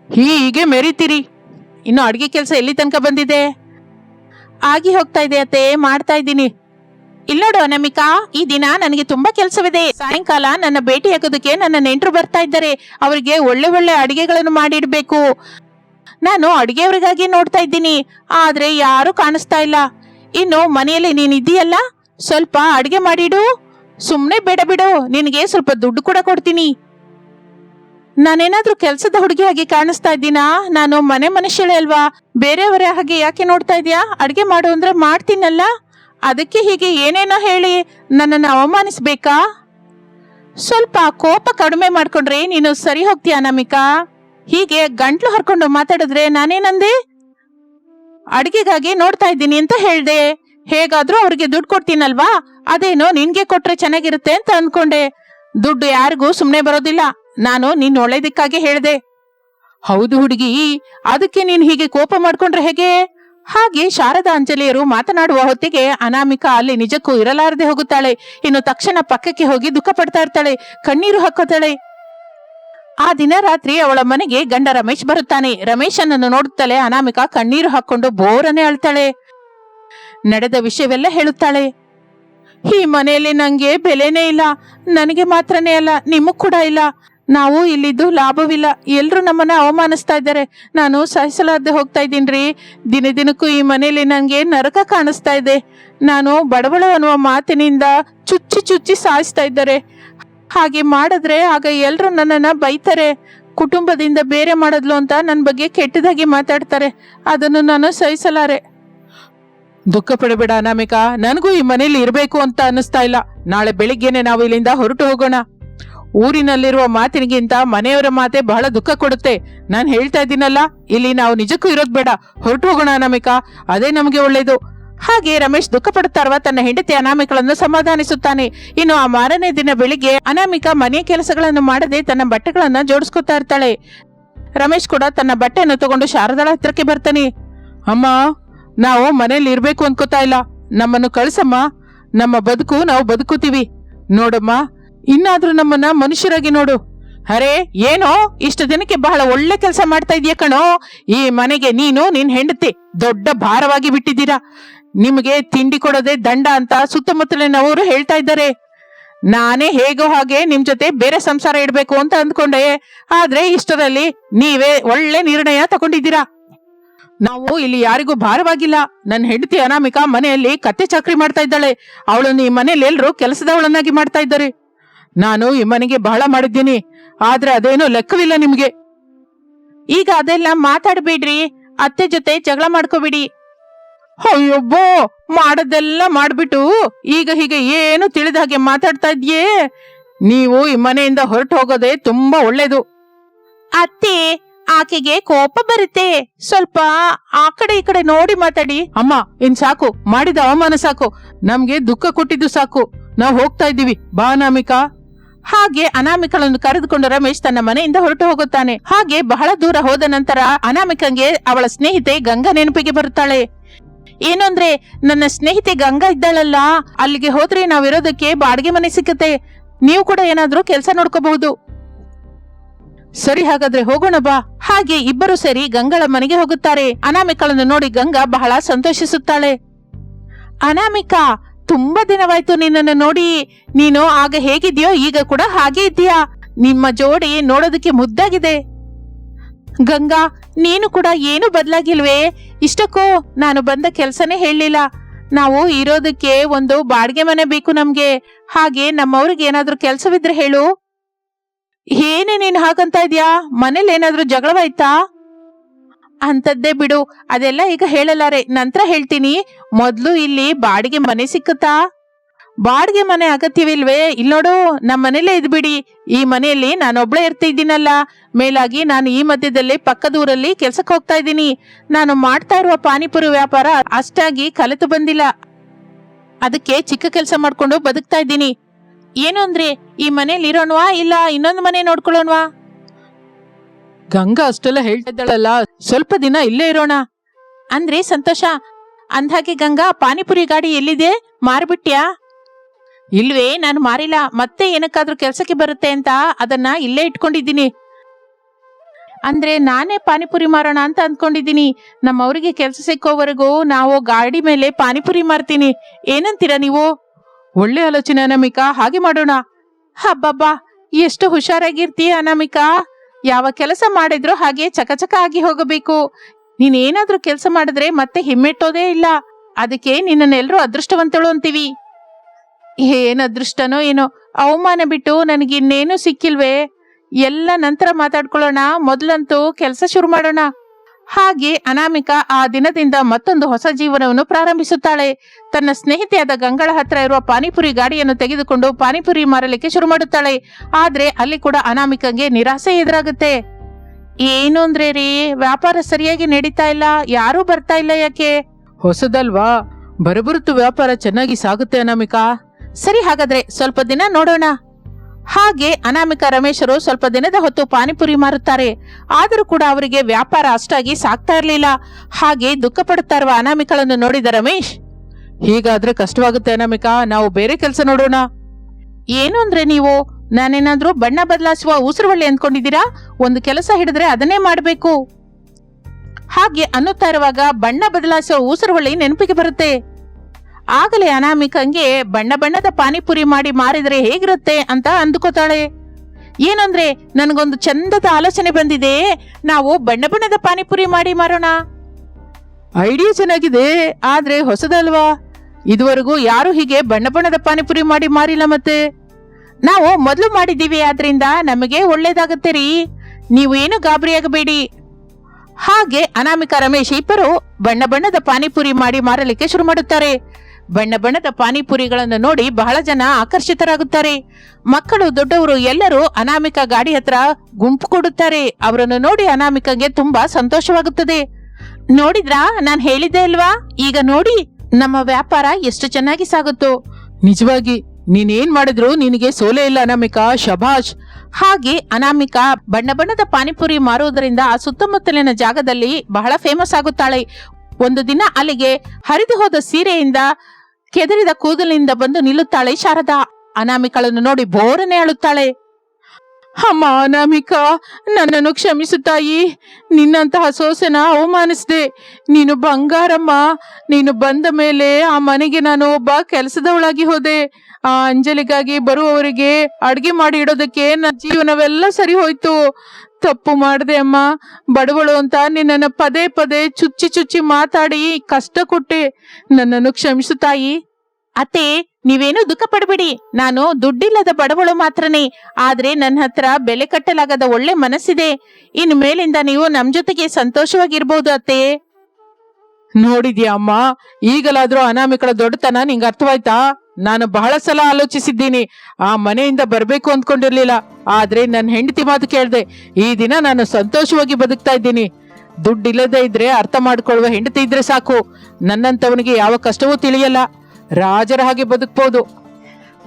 ಹೀಗೆ ಮೆರಿತೀರಿ. ಇನ್ನು ಅಡ್ಗೆ ಕೆಲಸ ಎಲ್ಲಿ ತನಕ ಬಂದಿದೆ? ಆಗಿ ಹೋಗ್ತಾ ಇದೆ ಅತ್ತೆ, ಮಾಡ್ತಾ ಇದ್ದೀನಿ. ಇಲ್ಲೋಡು ಅನಮಿಕಾ, ಈ ದಿನ ನನಗೆ ತುಂಬಾ ಕೆಲಸವಿದೆ. ಸಾಯಂಕಾಲ ನನ್ನ ಭೇಟಿಯಾಗೋದಕ್ಕೆ ನನ್ನ ನೆಂಟರು ಬರ್ತಾ ಇದ್ದಾರೆ. ಅವರಿಗೆ ಒಳ್ಳೆ ಒಳ್ಳೆ ಅಡಿಗೆಗಳನ್ನು ಮಾಡಿಡ್ಬೇಕು. ನಾನು ಅಡಿಗೆಯವರಿಗಾಗಿ ನೋಡ್ತಾ ಇದ್ದೀನಿ. ಆದ್ರೆ ಯಾರು ಕಾಣಿಸ್ತಾ ಇಲ್ಲ. ಇನ್ನು ಮನೆಯಲ್ಲಿ ನೀನ್ ಇದೆಯಲ್ಲ? ಸ್ವಲ್ಪ ಅಡಿಗೆ ಮಾಡಿಡು. ಸುಮ್ನೆ ಬೇಡ ಬಿಡು. ನಿನಗೆ ಸ್ವಲ್ಪ ದುಡ್ಡು ಕೂಡ ಕೊಡ್ತೀನಿ. ನಾನೇನಾದ್ರೂ ಕೆಲಸದ ಹುಡುಗಿಯಾಗಿ ಕಾಣಿಸ್ತಾ ಇದ್ದೀನಾ? ನಾನು ಮನೆ ಮನುಷ್ಯಳೆ ಅಲ್ವಾ? ಬೇರೆಯವರ ಹಾಗೆ ಯಾಕೆ ನೋಡ್ತಾ ಇದೀಯಾ? ಅಡಿಗೆ ಮಾಡು ಅಂದ್ರೆ ಮಾಡ್ತೀನಲ್ಲ? ಅದಕ್ಕೆ ಹೀಗೆ ಏನೇನೋ ಹೇಳಿ ನನ್ನನ್ನು ಅವಮಾನಿಸ್ಬೇಕಾ? ಸ್ವಲ್ಪ ಕೋಪ ಕಡಿಮೆ ಮಾಡ್ಕೊಂಡ್ರೆ ನೀನು ಸರಿ ಹೋಗ್ತೀಯಾ ನಮಿಕಾ? ಹೀಗೆ ಗಂಟ್ಲು ಹರ್ಕೊಂಡು ಮಾತಾಡಿದ್ರೆ ನಾನೇನಂದೆ? ಅಡಿಗೆಗಾಗಿ ನೋಡ್ತಾ ಇದ್ದೀನಿ ಅಂತ ಹೇಳ್ದೆ. ಹೇಗಾದ್ರೂ ಅವ್ರಿಗೆ ದುಡ್ಡು ಕೊಡ್ತೀನಲ್ವಾ? ಅದೇನೋ ನಿನ್ಗೆ ಕೊಟ್ರೆ ಚೆನ್ನಾಗಿರುತ್ತೆ ಅಂತ ಅನ್ಕೊಂಡೆ. ದುಡ್ಡು ಯಾರಿಗೂ ಸುಮ್ನೆ ಬರೋದಿಲ್ಲ. ನಾನು ನಿನ್ನ ಒಳ್ಳೇದಕ್ಕಾಗಿ ಹೇಳ್ದೆ. ಹೌದು ಹುಡುಗಿ, ಅದಕ್ಕೆ ನೀನು ಹೀಗೆ ಕೋಪ ಮಾಡ್ಕೊಂಡ್ರೆ ಹೇಗೆ? ಹಾಗೆ ಶಾರದಾ ಅಂಜಲಿಯರು ಮಾತನಾಡುವ ಹೊತ್ತಿಗೆ ಅನಾಮಿಕಾ ಅಲ್ಲಿ ನಿಜಕ್ಕೂ ಇರಲಾರದೆ ಹೋಗುತ್ತಾಳೆ. ಇನ್ನು ತಕ್ಷಣ ಪಕ್ಕಕ್ಕೆ ಹೋಗಿ ದುಃಖ ಪಡ್ತಾ ಇರ್ತಾಳೆ. ಕಣ್ಣೀರು ಹಾಕೋತಾಳೆ ಆ ದಿನ ರಾತ್ರಿ ಅವಳ ಮನೆಗೆ ಗಂಡ ರಮೇಶ್ ಬರುತ್ತಾನೆ. ರಮೇಶನನ್ನು ನೋಡುತ್ತಲೇ ಅನಾಮಿಕಾ ಕಣ್ಣೀರು ಹಾಕೊಂಡು ಬೋರನೆ ಅಳ್ತಾಳೆ. ನಡೆದ ವಿಷಯವೆಲ್ಲ ಹೇಳುತ್ತಾಳೆ. ಈ ಮನೆಯಲ್ಲಿ ನಂಗೆ ಬೆಲೆನೇ ಇಲ್ಲ. ನನಗೆ ಮಾತ್ರನೇ ಅಲ್ಲ, ನಿಮಗ್ ಕೂಡ ಇಲ್ಲ. ನಾವು ಇಲ್ಲಿದ್ದು ಲಾಭವಿಲ್ಲ. ಎಲ್ಲರೂ ನಮ್ಮನ್ನ ಅವಮಾನಿಸ್ತಾ ಇದ್ದಾರೆ. ನಾನು ಸಹಿಸಲಾರ್ದೆ ಹೋಗ್ತಾ ಇದ್ದೀನ್ರಿ. ದಿನ ದಿನಕ್ಕೂ ಈ ಮನೆಯಲ್ಲಿ ನನಗೆ ನರಕ ಕಾಣಿಸ್ತಾ ಇದೆ. ನಾನು ಬಡವಳು ಅನ್ನುವ ಮಾತಿನಿಂದ ಚುಚ್ಚಿ ಚುಚ್ಚಿ ಸಾಯಿಸ್ತಾ ಇದ್ದಾರೆ. ಹಾಗೆ ಮಾಡಿದ್ರೆ ಆಗ ಎಲ್ಲರೂ ನನ್ನನ್ನ ಬೈತಾರೆ. ಕುಟುಂಬದಿಂದ ಬೇರೆ ಮಾಡಿದ್ಲು ಅಂತ ನನ್ನ ಬಗ್ಗೆ ಕೆಟ್ಟದಾಗಿ ಮಾತಾಡ್ತಾರೆ. ಅದನ್ನು ನಾನು ಸಹಿಸಲಾರೆ. ದುಃಖ ಪಡಬೇಡ ಅನಾಮಿಕಾ. ನನಗೂ ಈ ಮನೇಲಿ ಇರಬೇಕು ಅಂತ ಅನ್ನಿಸ್ತಾ ಇಲ್ಲ. ನಾಳೆ ಬೆಳಿಗ್ಗೆನೆ ನಾವು ಇಲ್ಲಿಂದ ಹೊರಟು ಹೋಗೋಣ. ಊರಿನಲ್ಲಿರುವ ಮಾತಿನಿಗಿಂತ ಮನೆಯವರ ಮಾತೆ ಬಹಳ ದುಃಖ ಕೊಡುತ್ತೆ. ನಾನು ಹೇಳ್ತಾ ಇದ್ದೀನಲ್ಲ, ಇಲ್ಲಿ ನಾವು ನಿಜಕ್ಕೂ ಇರೋದ್ ಬೇಡ. ಹೊರಟು ಹೋಗೋಣ ಅನಾಮಿಕಾ, ಅದೇ ನಮಗೆ ಒಳ್ಳೇದು. ಹಾಗೆ ರಮೇಶ್ ದುಃಖ ಪಡುತ್ತಾರ ತನ್ನ ಹೆಂಡತಿ ಅನಾಮಿಕಗಳನ್ನು ಸಮಾಧಾನಿಸುತ್ತಾನೆ. ಇನ್ನು ಆ ಮಾರನೇ ದಿನ ಬೆಳಿಗ್ಗೆ ಅನಾಮಿಕ ಮನೆ ಕೆಲಸಗಳನ್ನು ಮಾಡದೆ ತನ್ನ ಬಟ್ಟೆಗಳನ್ನ ಜೋಡಿಸ್ಕೊತಾ ಇರ್ತಾಳೆ. ರಮೇಶ್ ಕೂಡ ತನ್ನ ಬಟ್ಟೆಯನ್ನು ತಗೊಂಡು ಶಾರದಾಳ ಹತ್ರಕ್ಕೆ ಬರ್ತಾನೆ. ಅಮ್ಮ, ನಾವು ಮನೇಲಿ ಇರ್ಬೇಕು ಅನ್ಕೋತಾ ಇಲ್ಲ. ನಮ್ಮನ್ನು ಕಳ್ಸಮ್ಮ. ನಮ್ಮ ಬದುಕು ನಾವು ಬದುಕುತ್ತೀವಿ. ನೋಡಮ್ಮ ಇನ್ನಾದ್ರೂ ನಮ್ಮನ್ನ ಮನುಷ್ಯರಾಗಿ ನೋಡು. ಅರೆ, ಏನೋ? ಇಷ್ಟು ದಿನಕ್ಕೆ ಬಹಳ ಒಳ್ಳೆ ಕೆಲಸ ಮಾಡ್ತಾ ಇದೀಯ ಕಣೋ. ಈ ಮನೆಗೆ ನೀನು, ನಿನ್ ಹೆಂಡತಿ ದೊಡ್ಡ ಭಾರವಾಗಿ ಬಿಟ್ಟಿದ್ದೀರಾ. ನಿಮಗೆ ತಿಂಡಿ ಕೊಡೋದೇ ದಂಡ ಅಂತ ಸುತ್ತಮುತ್ತಲಿನವರು ಹೇಳ್ತಾ ಇದ್ದಾರೆ. ನಾನೇ ಹೇಗೋ ಹಾಗೆ ನಿಮ್ ಜೊತೆ ಬೇರೆ ಸಂಸಾರ ಇಡಬೇಕು ಅಂತ ಅಂದ್ಕೊಂಡೆ. ಆದ್ರೆ ಇಷ್ಟರಲ್ಲಿ ನೀವೇ ಒಳ್ಳೆ ನಿರ್ಣಯ ತಗೊಂಡಿದ್ದೀರಾ. ನಾವು ಇಲ್ಲಿ ಯಾರಿಗೂ ಭಾರವಾಗಿಲ್ಲ. ನನ್ನ ಹೆಂಡತಿ ಅನಾಮಿಕಾ ಮನೆಯಲ್ಲಿ ಕತ್ತೆ ಚಾಕ್ರಿ ಮಾಡ್ತಾ ಇದ್ದಾಳೆ. ಅವಳನ್ನು ಈ ಮನೆಯಲ್ಲಿ ಎಲ್ರು ಕೆಲಸದವಳನ್ನಾಗಿ ಮಾಡ್ತಾ ಇದ್ದಾರೆ. ನಾನು ಈ ಮನೆಗೆ ಬಹಳ ಮಾಡಿದ್ದೀನಿ ಆದ್ರೆ ಅದೇನು ಲೆಕ್ಕವಿಲ್ಲ ನಿಮ್ಗೆ. ಈಗ ಅದೆಲ್ಲ ಮಾತಾಡ್ಬೇಡ್ರಿ ಅತ್ತೆ ಜೊತೆ ಜಗಳ ಮಾಡ್ಕೋಬಿಡಿ. ನೀವು ಈ ಮನೆಯಿಂದ ಹೊರಟು ಹೋಗೋದೇ ತುಂಬಾ ಒಳ್ಳೇದು. ಅತ್ತೆ ಆಕೆಗೆ ಕೋಪ ಬರುತ್ತೆ. ಸ್ವಲ್ಪ ಆ ಕಡೆ ಈ ಕಡೆ ನೋಡಿ ಮಾತಾಡಿ. ಅಮ್ಮ ಇನ್ ಸಾಕು ಮಾಡಿದ ಅವಮಾನ ಸಾಕು. ನಮ್ಗೆ ದುಃಖ ಕೊಟ್ಟಿದ್ದು ಸಾಕು. ನಾವು ಹೋಗ್ತಾ ಇದ್ದೀವಿ. ಬಾ ಅನಾಮಿಕಾ ಹಾಗೆ ಅನಾಮಿಕಳನ್ನು ಕರೆದುಕೊಂಡು ರಮೇಶ್ ತನ್ನ ಮನೆಯಿಂದ ಹೊರಟು ಹೋಗುತ್ತಾನೆ. ಹಾಗೆ ಬಹಳ ದೂರ ಹೋದ ನಂತರ ಅನಾಮಿಕಂಗೆ ಅವಳ ಸ್ನೇಹಿತೆ ಗಂಗಾ ನೆನಪಿಗೆ ಬರುತ್ತಾಳೆ. ಏನಂದ್ರೆ ನನ್ನ ಸ್ನೇಹಿತೆ ಗಂಗಾ ಇದ್ದಾಳಲ್ಲ, ಅಲ್ಲಿಗೆ ಹೋದ್ರೆ ನಾವಿರೋದಕ್ಕೆ ಬಾಡಿಗೆ ಮನೆ ಸಿಕ್ಕತ್ತೆ. ನೀವು ಕೂಡ ಏನಾದ್ರೂ ಕೆಲಸ ನೋಡ್ಕೋಬಹುದು. ಸರಿ ಹಾಗಾದ್ರೆ ಹೋಗೋಣ ಬಾ. ಹಾಗೆ ಇಬ್ಬರು ಸೇರಿ ಗಂಗಳ ಮನೆಗೆ ಹೋಗುತ್ತಾರೆ. ಅನಾಮಿಕಳನ್ನು ನೋಡಿ ಗಂಗಾ ಬಹಳ ಸಂತೋಷಿಸುತ್ತಾಳೆ. ಅನಾಮಿಕಾ ತುಂಬಾ ದಿನವಾಯ್ತು ನಿನ್ನನ್ನು ನೋಡಿ. ನೀನು ಆಗ ಹೇಗಿದ್ಯೋ ಈಗ ಕೂಡ ಹಾಗೆ ಇದ್ದೀಯಾ? ನಿಮ್ಮ ಜೋಡಿ ನೋಡೋದಕ್ಕೆ ಮುದ್ದಾಗಿದೆ. ಗಂಗಾ, ನೀನು ಕೂಡ ಏನು ಬದಲಾಗಿಲ್ವೇ? ಇಷ್ಟಕ್ಕೂ ನಾನು ಬಂದ ಕೆಲ್ಸನೇ ಹೇಳಲಿಲ್ಲ. ನಾವು ಇರೋದಕ್ಕೆ ಒಂದು ಬಾಡಿಗೆ ಮನೆ ಬೇಕು ನಮ್ಗೆ. ಹಾಗೆ ನಮ್ಮವ್ರಿಗೆ ಏನಾದ್ರೂ ಕೆಲ್ಸವಿದ್ರೆ ಹೇಳು. ಏನೇ ನೀನ್ ಹಾಕಂತ ಇದ್ಯಾ? ಮನೇಲಿ ಏನಾದ್ರೂ ಜಗಳವಾಯ್ತಾ? ಅಂತದ್ದೇ ಬಿಡು. ಅದೆಲ್ಲ ಈಗ ಹೇಳಲಾರೆ. ನಂತರ ಹೇಳ್ತೀನಿ. ಮೊದ್ಲು ಇಲ್ಲಿ ಬಾಡಿಗೆ ಮನೆ ಸಿಕ್ಕತ್ತಾ? ಬಾಡಿಗೆ ಮನೆ ಅಗತ್ಯವಿಲ್ವೇ? ಇಲ್ಲೋಡು ನೋಡು ನಮ್ಮ ಮನೇಲೇ ಇದ್ಬಿಡಿ ಈ ಮನೆಯಲ್ಲಿ ನಾನೊಬ್ಳೆ ಇರ್ತಿದ್ದೀನಲ್ಲ. ಮೇಲಾಗಿ ನಾನು ಈ ಮಧ್ಯದಲ್ಲಿ ಪಕ್ಕದೂರಲ್ಲಿ ಕೆಲ್ಸಕ್ಕೆ ಹೋಗ್ತಾ ಇದ್ದೀನಿ. ನಾನು ಮಾಡ್ತಾ ಇರುವ ಪಾನಿಪುರಿ ವ್ಯಾಪಾರ ಅಷ್ಟಾಗಿ ಕಲಿತು ಬಂದಿಲ್ಲ. ಅದಕ್ಕೆ ಚಿಕ್ಕ ಕೆಲಸ ಮಾಡ್ಕೊಂಡು ಬದುಕ್ತಾ ಇದ್ದೀನಿ. ಏನು ಅಂದ್ರೆ, ಈ ಮನೇಲಿ ಇರೋಣವಾ ಇಲ್ಲ ಇನ್ನೊಂದು ಮನೆ ನೋಡ್ಕೊಳ್ಳೋಣವಾ? ಗಂಗಾ ಅಷ್ಟೆಲ್ಲ ಹೇಳ್ತಾ ಇದ್ದಾಳಲ್ಲ, ಸ್ವಲ್ಪ ದಿನ ಇಲ್ಲೇ ಇರೋಣ. ಅಂದ್ರೆ ಸಂತೋಷ, ಅಂದ್ಹಾಗೆ ಗಂಗಾ ಪಾನಿಪುರಿ ಗಾಡಿ ಎಲ್ಲಿದೆ? ಮಾರ್ಬಿಟ್ಯಾ? ಇಲ್ವೇ, ನಾನು ಮಾರಿಲ್ಲ, ಮತ್ತೆ ಏನಕ್ಕಾದ್ರೂ ಕೆಲಸಕ್ಕೆ ಬರುತ್ತೆ ಅಂತ ಅದನ್ನ ಇಲ್ಲೇ ಇಟ್ಕೊಂಡಿದ್ದೀನಿ. ಅಂದ್ರೆ ನಾನೇ ಪಾನಿಪುರಿ ಮಾರೋಣ ಅಂತ ಅಂದ್ಕೊಂಡಿದ್ದೀನಿ. ನಮ್ಮವರಿಗೆ ಕೆಲಸ ಸಿಕ್ಕೋವರೆಗೂ ನಾವು ಗಾಡಿ ಮೇಲೆ ಪಾನಿಪುರಿ ಮಾರ್ತೀನಿ. ಏನಂತೀರಾ ನೀವು? ಒಳ್ಳೆ ಆಲೋಚನೆ ಅನಾಮಿಕಾ, ಹಾಗೆ ಮಾಡೋಣ. ಹಬ್ಬಬ್ಬಾ, ಎಷ್ಟು ಹುಷಾರಾಗಿರ್ತೀಯ ಅನಾಮಿಕಾ? ಯಾವ ಕೆಲಸ ಮಾಡಿದ್ರು ಹಾಗೆ ಚಕಚಕ ಆಗಿ ಹೋಗಬೇಕು. ನೀನೇನಾದ್ರೂ ಕೆಲಸ ಮಾಡಿದ್ರೆ ಮತ್ತೆ ಹಿಮ್ಮೆಟ್ಟೋದೇ ಇಲ್ಲ. ಅದಕ್ಕೆ ನಿನ್ನನ್ನೆಲ್ಲರೂ ಅದೃಷ್ಟವಂತಳು ಅಂತೀವಿ. ಏನ್ ಅದೃಷ್ಟನೋ ಏನೋ, ಅವಮಾನ ಬಿಟ್ಟು ನನಗಿನ್ನೇನು ಸಿಕ್ಕಿಲ್ವೇ? ಎಲ್ಲ ನಂತರ ಮಾತಾಡ್ಕೊಳ್ಳೋಣ, ಮೊದಲಂತೂ ಕೆಲಸ ಶುರು ಮಾಡೋಣ. ಹಾಗೆ ಅನಾಮಿಕಾ ಆ ದಿನದಿಂದ ಮತ್ತೊಂದು ಹೊಸ ಜೀವನವನ್ನು ಪ್ರಾರಂಭಿಸುತ್ತಾಳೆ. ತನ್ನ ಸ್ನೇಹಿತೆಯಾದ ಗಂಗಳ ಹತ್ರ ಇರುವ ಪಾನಿಪುರಿ ಗಾಡಿಯನ್ನು ತೆಗೆದುಕೊಂಡು ಪಾನಿಪುರಿ ಮಾರಲಿಕ್ಕೆ ಶುರು ಮಾಡುತ್ತಾಳೆ. ಆದ್ರೆ ಅಲ್ಲಿ ಕೂಡ ಅನಾಮಿಕಂಗೆ ನಿರಾಸೆ ಎದುರಾಗುತ್ತೆ. ಏನು ಅಂದ್ರೆ ರೀ, ವ್ಯಾಪಾರ ಸರಿಯಾಗಿ ನಡೀತಾ ಇಲ್ಲ, ಯಾರೂ ಬರ್ತಾ ಇಲ್ಲ ಯಾಕೆ? ಹೊಸದಲ್ವಾ? ಬರಬರುತ್ತು ವ್ಯಾಪಾರ ಚೆನ್ನಾಗಿ ಸಾಗುತ್ತೆ ಅನಾಮಿಕಾ. ಸರಿ ಹಾಗಾದ್ರೆ ಸ್ವಲ್ಪ ದಿನ ನೋಡೋಣ. ಹಾಗೆ ಅನಾಮಿಕಾ ರಮೇಶರು ಸ್ವಲ್ಪ ದಿನದ ಹೊತ್ತು ಪಾನಿಪುರಿ ಮಾರುತ್ತಾರೆ. ಆದರೂ ಕೂಡ ಅವರಿಗೆ ವ್ಯಾಪಾರ ಅಷ್ಟಾಗಿ ಸಾಕ್ತಾ ಇರಲಿಲ್ಲ. ಹಾಗೆ ದುಃಖ ಪಡುತ್ತಾ ಇರುವ ಅನಾಮಿಕಳನ್ನು ನೋಡಿದ ರಮೇಶ್, ಹೀಗಾದ್ರೆ ಕಷ್ಟವಾಗುತ್ತೆ ಅನಾಮಿಕಾ, ನಾವು ಬೇರೆ ಕೆಲಸ ನೋಡೋಣ. ಏನು ಅಂದ್ರೆ ನೀವು? ನಾನೇನಾದ್ರೂ ಬಣ್ಣ ಬದಲಾಯಿಸುವ ಉಸಿರುವಳ್ಳಿ ಅಂದ್ಕೊಂಡಿದ್ದೀರಾ? ಒಂದು ಕೆಲಸ ಹಿಡಿದ್ರೆ ಅದನ್ನೇ ಮಾಡಬೇಕು. ಹಾಗೆ ಅನ್ನುತ್ತಾ ಇರುವಾಗ ಬಣ್ಣ ಬದಲಾಯಿಸುವ ಉಸಿರುವಳ್ಳಿ ನೆನಪಿಗೆ ಬರುತ್ತೆ. ಆಗಲೇ ಅನಾಮಿಕಂಗೆ ಬಣ್ಣ ಬಣ್ಣದ ಪಾನಿಪುರಿ ಮಾಡಿ ಮಾರಿದ್ರೆ ಹೇಗಿರುತ್ತೆ ಅಂತ ಅಂದುಕೋತಾಳೆ. ಏನಂದ್ರೆ, ನನಗೊಂದು ಚಂದದ ಆಲೋಚನೆ ಬಂದಿದೆ. ನಾವು ಬಣ್ಣ ಬಣ್ಣದ ಪಾನಿಪುರಿ ಮಾಡಿ ಮಾರೋಣ. ಐಡಿಯಾ ಚೆನ್ನಾಗಿದೆ, ಆದ್ರೆ ಹೊಸದಲ್ವಾ? ಇದುವರೆಗೂ ಯಾರು ಹೀಗೆ ಬಣ್ಣ ಬಣ್ಣದ ಪಾನಿಪುರಿ ಮಾಡಿ ಮಾರಿಲ್ಲ ಮತ್ತೆ. ನಾವು ಮೊದಲು ಮಾಡಿದ್ದೀವಿ, ಆದ್ರಿಂದ ನಮಗೆ ಒಳ್ಳೇದಾಗತ್ತೆ ರೀ. ನೀವು ಏನು ಗಾಬರಿಯಾಗಬೇಡಿ. ಹಾಗೆ ಅನಾಮಿಕಾ ರಮೇಶ್ ಇಬ್ಬರು ಬಣ್ಣ ಬಣ್ಣದ ಪಾನಿಪುರಿ ಮಾಡಿ ಮಾರಲಿಕ್ಕೆ ಶುರು ಮಾಡುತ್ತಾರೆ. ಬಣ್ಣ ಬಣ್ಣದ ಪಾನಿಪುರಿಗಳನ್ನು ನೋಡಿ ಬಹಳ ಜನ ಆಕರ್ಷಿತರಾಗುತ್ತಾರೆ. ಮಕ್ಕಳು, ದೊಡ್ಡವರು ಎಲ್ಲರೂ ಅನಾಮಿಕ ಗಾಡಿ ಹತ್ರ ಗುಂಪು ಕೊಡುತ್ತಾರೆ. ಅವರನ್ನು ನೋಡಿ ಅನಾಮಿಕಗೆ ತುಂಬಾ ಸಂತೋಷವಾಗುತ್ತದೆ. ನೋಡಿದ್ರಾ? ನಾನು ಹೇಳಿದ್ದೆ ಅಲ್ವಾ? ಈಗ ನೋಡಿ, ನಮ್ಮ ವ್ಯಾಪಾರ ಎಷ್ಟು ಚೆನ್ನಾಗಿ ಸಾಗುತ್ತೋ. ನಿಜವಾಗಿ, ನೀನೇನ್ ಮಾಡಿದ್ರು ನಿನಗೆ ಸೋಲೆ ಇಲ್ಲ ಅನಾಮಿಕಾ, ಶಭಾಷ್. ಹಾಗೆ ಅನಾಮಿಕ ಬಣ್ಣ ಬಣ್ಣದ ಪಾನಿಪುರಿ ಮಾರುವುದರಿಂದ ಸುತ್ತಮುತ್ತಲಿನ ಜಾಗದಲ್ಲಿ ಬಹಳ ಫೇಮಸ್ ಆಗುತ್ತಾಳೆ. ಒಂದು ದಿನ ಅಲ್ಲಿಗೆ ಹರಿದು ಹೋದ ಸೀರೆಯಿಂದ ಕೆದರಿದ ಕೂದಲಿನಿಂದ ಬಂದು ನಿಲ್ಲುತ್ತಾಳೆ ಶಾರದಾ. ಅನಾಮಿಕಳನ್ನು ನೋಡಿ ಬೋರನೆ ಅಳುತ್ತಾಳೆ. ಅಮ್ಮ ಅನಾಮಿಕಾ ನನ್ನನ್ನು ಕ್ಷಮಿಸು ತಾಯಿ ನಿನ್ನಂತಹ ಸೋಸೆನ ಅವಮಾನಿಸಿದೆ. ನೀನು ಬಂಗಾರಮ್ಮ. ನೀನು ಬಂದ ಮೇಲೆ ಆ ಮನೆಗೆ ನಾನು ಒಬ್ಬ ಕೆಲಸದವಳಾಗಿ ಹೋದೆ. ಆ ಅಂಜಲಿಗಾಗಿ ಬರುವವರಿಗೆ ಅಡುಗೆ ಮಾಡಿ ಇಡೋದಕ್ಕೆ ನನ್ನ ಜೀವನವೆಲ್ಲ ಸರಿ ಹೋಯ್ತು ತಪ್ಪು ಮಾಡಿದೆ ಅಮ್ಮ. ಬಡವಳು ಅಂತ ನಿನ್ನನ್ನು ಪದೇ ಪದೇ ಚುಚ್ಚಿ ಚುಚ್ಚಿ ಮಾತಾಡಿ ಕಷ್ಟ ಕೊಟ್ಟೆ ನನ್ನನ್ನು ಕ್ಷಮಿಸು ತಾಯಿ ಅತ್ತೆ, ನೀವೇನು ದುಃಖ ಪಡಬೇಡಿ ನಾನು ದುಡ್ಡಿಲ್ಲದ ಬಡವಳು ಮಾತ್ರನೇ. ಆದ್ರೆ ನನ್ನ ಹತ್ರ ಬೆಲೆ ಕಟ್ಟಲಾಗದ ಒಳ್ಳೆ ಮನಸ್ಸಿದೆ. ಇನ್ನು ಮೇಲಿಂದ ನೀವು ನಮ್ ಜೊತೆಗೆ ಸಂತೋಷವಾಗಿರ್ಬೋದು ಅತ್ತೆ. ನೋಡಿದ್ಯಾ ಅಮ್ಮ ಈಗಲಾದ್ರೂ ಅನಾಮಿಕಳ ದೊಡ್ಡತನ ನಿಂಗೆ ಅರ್ಥವಾಯ್ತಾ? ನಾನು ಬಹಳ ಸಲ ಆಲೋಚಿಸಿದ್ದೀನಿ. ಆ ಮನೆಯಿಂದ ಬರ್ಬೇಕು ಅಂದ್ಕೊಂಡಿರ್ಲಿಲ್ಲ. ಆದ್ರೆ ನನ್ನ ಹೆಂಡತಿ ಮಾತು ಕೇಳ್ದೆ, ಈ ದಿನ ನಾನು ಸಂತೋಷವಾಗಿ ಬದುಕ್ತಾ ಇದ್ದೀನಿ. ದುಡ್ಡಿಲ್ಲದೆ ಇದ್ರೆ ಅರ್ಥ ಮಾಡ್ಕೊಳ್ಳುವ ಹೆಂಡತಿ ಇದ್ರೆ ಸಾಕು. ನನ್ನಂತವನಿಗೆ ಯಾವ ಕಷ್ಟವೂ ತಿಳಿಯಲ್ಲ. ರಾಜರ ಹಾಗೆ ಬದುಕ್ಬೋದು.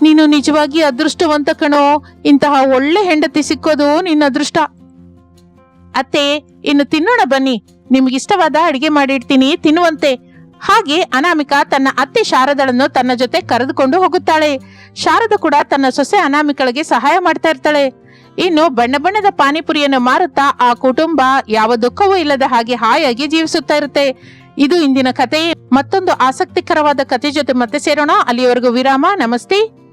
ನೀನು ನಿಜವಾಗಿ ಅದೃಷ್ಟವಂತ ಕಣೋ. ಇಂತಹ ಒಳ್ಳೆ ಹೆಂಡತಿ ಸಿಕ್ಕೋದು ನಿನ್ನ ಅದೃಷ್ಟ. ಅತ್ತೆ, ಇನ್ನು ತಿನ್ನೋಣ ಬನ್ನಿ. ನಿಮ್ಗಿಷ್ಟವಾದ ಅಡಿಗೆ ಮಾಡಿಡ್ತೀನಿ ತಿನ್ನುವಂತೆ. ಹಾಗೆ ಅನಾಮಿಕಾ ತನ್ನ ಅತ್ತೆ ಶಾರದಳನ್ನು ತನ್ನ ಜೊತೆ ಕರೆದುಕೊಂಡು ಹೋಗುತ್ತಾಳೆ. ಶಾರದ ಕೂಡ ತನ್ನ ಸೊಸೆ ಅನಾಮಿಕಳಿಗೆ ಸಹಾಯ ಮಾಡ್ತಾ ಇರ್ತಾಳೆ. ಇನ್ನು ಬಣ್ಣ ಬಣ್ಣದ ಪಾನಿಪುರಿಯನ್ನು ಮಾರುತ್ತಾ ಆ ಕುಟುಂಬ ಯಾವ ದುಃಖವೂ ಇಲ್ಲದ ಹಾಗೆ ಹಾಯಾಗಿ ಜೀವಿಸುತ್ತಾ ಇರುತ್ತೆ. ಇದು ಇಂದಿನ ಕತೆ. ಮತ್ತೊಂದು ಆಸಕ್ತಿಕರವಾದ ಕತೆ ಜೊತೆ ಮತ್ತೆ ಸೇರೋಣ. ಅಲ್ಲಿಯವರೆಗೂ ವಿರಾಮ. ನಮಸ್ತೆ.